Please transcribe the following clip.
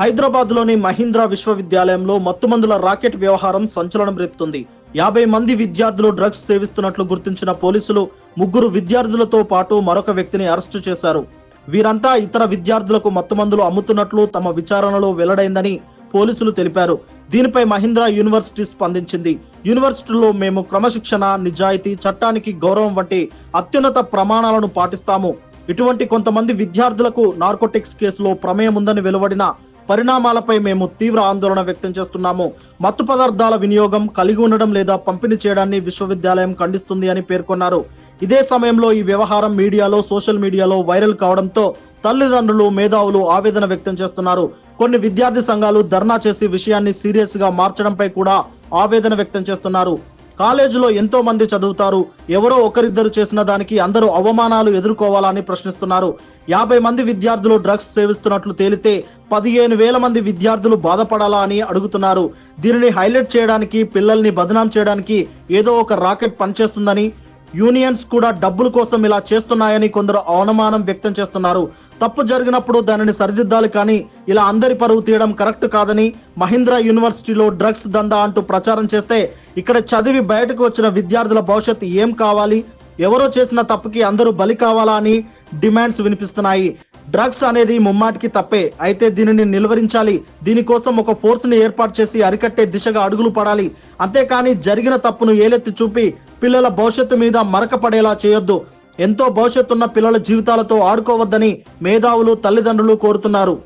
హైదరాబాద్లోని మహీంద్రా విశ్వవిద్యాలయంలో మత్తుమందుల రాకెట్ వ్యవహారం సంచలనం రేపుతుంది. యాభై మంది విద్యార్థులు డ్రగ్స్ సేవిస్తున్నట్లు గుర్తించిన పోలీసులు ముగ్గురు విద్యార్థులతో పాటు మరొక వ్యక్తిని అరెస్టు చేశారు. వీరంతా ఇతర విద్యార్థులకు మత్తుమందులు అమ్ముతున్నట్లు తమ విచారణలో వెల్లడైందని పోలీసులు తెలిపారు. దీనిపై మహీంద్రా యూనివర్సిటీ స్పందించింది. యూనివర్సిటీలో మేము క్రమశిక్షణ నిజాయితీ చట్టానికి గౌరవం వంటి అత్యున్నత ప్రమాణాలను పాటిస్తాము. ఇటువంటి కొంతమంది విద్యార్థులకు నార్కోటిక్స్ కేసులో ప్రమేయం ఉందని వెలువడిన పరిణామాలపై మేము తీవ్ర ఆందోళన వ్యక్తం చేస్తున్నాము. మత్తు పదార్థాల వినియోగం కలిగి ఉండడం లేదా పంపిణీ చేయడాన్ని విశ్వవిద్యాలయం ఖండిస్తుంది అని పేర్కొన్నారు. ఇదే సమయంలో ఈ వ్యవహారం మీడియాలో సోషల్ మీడియాలో వైరల్ కావడంతో తల్లిదండ్రులు మేధావులు ఆవేదన వ్యక్తం చేస్తున్నారు. కొన్ని విద్యార్థి సంఘాలు ధర్నా చేసి విషయాన్ని సీరియస్గా మార్చడంపై కూడా ఆవేదన వ్యక్తం చేస్తున్నారు. కాలేజీలో ఎంతో మంది చదువుతారు. ఎవరో ఒకరిద్దరు చేసిన దానికి అందరూ అవమానాలు ఎదుర్కోవాలని ప్రశ్నిస్తున్నారు. యాభై మంది విద్యార్థులు డ్రగ్స్ సేవిస్తున్నట్లు తేలితే పదిహేను వేల మంది విద్యార్థులు బాధపడాలా అని అడుగుతున్నారు. దీనిని హైలైట్ చేయడానికి పిల్లల్ని బదనాం చేయడానికి ఏదో ఒక రాకెట్ పనిచేస్తుందని యూనియన్స్ కూడా డబ్బుల కోసం ఇలా చేస్తున్నాయని కొందరు అవమానం వ్యక్తం చేస్తున్నారు. తప్పు జరిగినప్పుడు దానిని సరిదిద్దాలి కానీ ఇలా అందరి పరువు తీయడం కరెక్ట్ కాదని మహీంద్రా యూనివర్సిటీలో డ్రగ్స్ దందా అంటూ ప్రచారం చేస్తే ఇక్కడ చదివి బయటకు వచ్చిన విద్యార్థుల భవిష్యత్తు ఏం కావాలి? ఎవరో చేసిన తప్పుకి అందరూ బలి కావాలా అని డిమాండ్స్ వినిపిస్తున్నాయి. డ్రగ్స్ అనేది ముమ్మాటికి తప్పే. అయితే దీనిని నిలువరించాలి. దీనికోసం ఒక ఫోర్స్ని ఏర్పాటు చేసి అరికట్టే దిశగా అడుగులు పడాలి. అంతేకాని జరిగిన తప్పును ఏలెత్తి చూపి పిల్లల భవిష్యత్తు మీద మరకపడేలా చేయొద్దు. ఎంతో భవిష్యత్తున్న పిల్లల జీవితాలతో ఆడుకోవద్దని మేధావులు తల్లిదండ్రులు కోరుతున్నారు.